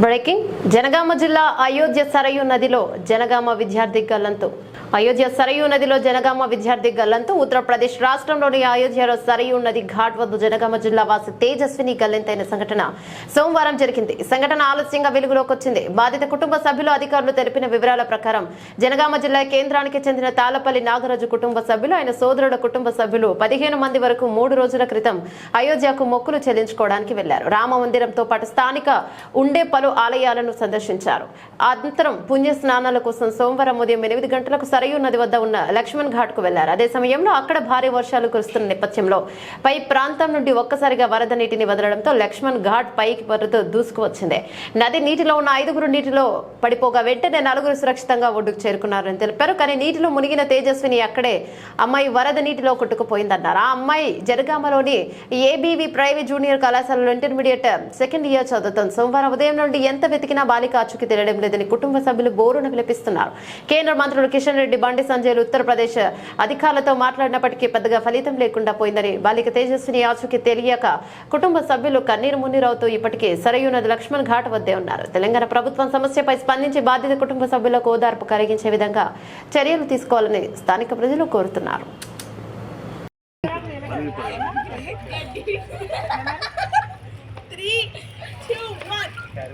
Breaking. Janagama జిల్లా అయోధ్య సరయు నదిలో జనగామ విద్యార్థి గల్లంతు. అయోధ్య సరయు నదిలో జనగామ విద్యార్థి గల్లంతు. ఉత్తరప్రదేశ్ రాష్ట్రంలోని అయోధ్యలో సరయు నది ఘాట్ వద్ద జనగామ జిల్లా వాసి తేజస్విని గల్లంతైన సంఘటన సోమవారం జరిగింది. సంఘటన ఆలస్యంగా వెలుగులోకి వచ్చింది. బాధిత కుటుంబ సభ్యులు అధికారులు తెలిపిన వివరాల ప్రకారం జనగామ జిల్లా కేంద్రానికి చెందిన తాళపల్లి నాగరాజు కుటుంబ సభ్యులు ఆయన సోదరుడు కుటుంబ సభ్యులు పదిహేను మంది వరకు మూడు రోజుల క్రితం అయోధ్యకు మొక్కులు చెల్లించుకోవడానికి వెళ్ళారు. రామ మందిరంతో పాటు స్థానిక ఉండే పలు ఆలయాలను సందర్శించారు. అనంతరం పుణ్య స్నానాల కోసం సోమవారం ఉదయం ఎనిమిది గంటలకు సరయూ నది వద్ద ఉన్న లక్ష్మణ్ ఘాట్కు వెళ్ళారు. అదే సమయంలో అక్కడ భారీ వర్షాలు కురుస్తున్న నేపథ్యంలో పై ప్రాంతం నుండి ఒక్కసారిగా వరద నీటిని వదలడంతో లక్ష్మణ్ ఘాట్ పైకి వరద దూసుకువచ్చింది. నది నీటిలో ఉన్న ఐదుగురు నీటిలో పడిపోగా వెంటనే నలుగురు సురక్షితంగా ఒడ్డుకు చేరుకున్నారని తెలిపారు. కానీ నీటిలో మునిగిన తేజస్విని అక్కడే అమ్మాయి వరద నీటిలో కొట్టుకుపోయిందన్నారు. ఆ అమ్మాయి జనగామలోని ఏబీవీ ప్రైవేట్ జూనియర్ కళాశాలలో ఇంటర్మీడియట్ సెకండ్ ఇయర్ చదువుతోంది. సోమవారం ఉదయం నుండి ఎంత వెతికినా బాలిక ఆచూకీ తెలియడం లేదని కుటుంబ సభ్యులు బోరున విలపిస్తున్నారు. కేంద్ర మంత్రులు కిషన్ రెడ్డి బండి సంజయ్ ఉత్తరప్రదేశ్ అధికారులతో మాట్లాడినప్పటికీ పెద్దగా ఫలితం లేకుండా పోయిందని బాలిక తేజస్విని ఆచూకీ తెలియక కుటుంబ సభ్యులు కన్నీరు మున్నీరవుతూ ఇప్పటికే సరయూ నది లక్ష్మణ్ ఘాట్ వద్దే ఉన్నారు. తెలంగాణ ప్రభుత్వం సమస్యపై స్పందించి బాధిత కుటుంబ సభ్యులకు ఓదార్పు కలిగించే విధంగా చర్యలు తీసుకోవాలని స్థానిక ప్రజలు కోరుతున్నారు.